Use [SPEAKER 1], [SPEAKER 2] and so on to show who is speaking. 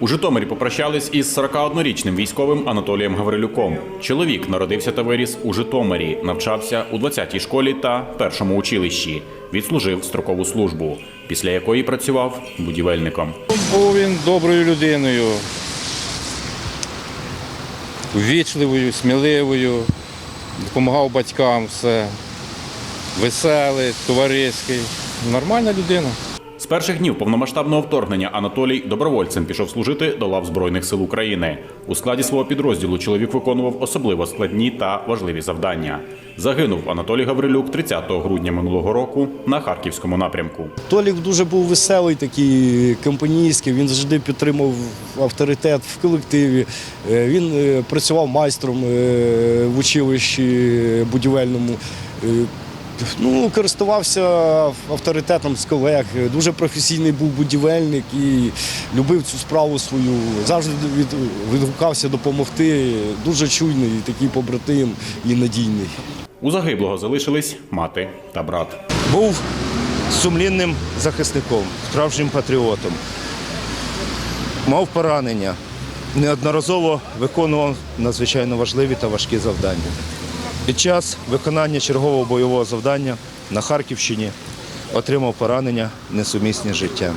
[SPEAKER 1] У Житомирі попрощались із 41-річним військовим Анатолієм Гаврилюком. Чоловік народився та виріс у Житомирі, навчався у 20-й школі та першому училищі. Відслужив строкову службу, після якої працював будівельником.
[SPEAKER 2] Був він доброю людиною, ввічливою, сміливою, допомагав батькам все, веселий, товариський. Нормальна людина.
[SPEAKER 1] З перших днів повномасштабного вторгнення Анатолій добровольцем пішов служити до лав Збройних сил України. У складі свого підрозділу чоловік виконував особливо складні та важливі завдання. Загинув Анатолій Гаврилюк 30 грудня минулого року на харківському напрямку.
[SPEAKER 3] Толік дуже був веселий, такий компанійський. Він завжди підтримав авторитет в колективі. Е, Він е, працював майстром е, в училищі будівельному. Ну, користувався авторитетом з колег. Дуже професійний був будівельник і любив цю справу свою. Завжди від, відгукався допомогти. Дуже чуйний, такий побратим і надійний.
[SPEAKER 1] У загиблого залишились мати та брат.
[SPEAKER 4] був сумлінним захисником, справжнім патріотом. Мав поранення, неодноразово виконував надзвичайно важливі та важкі завдання. Під час виконання чергового бойового завдання на Харківщині отримав поранення несумісні з життям.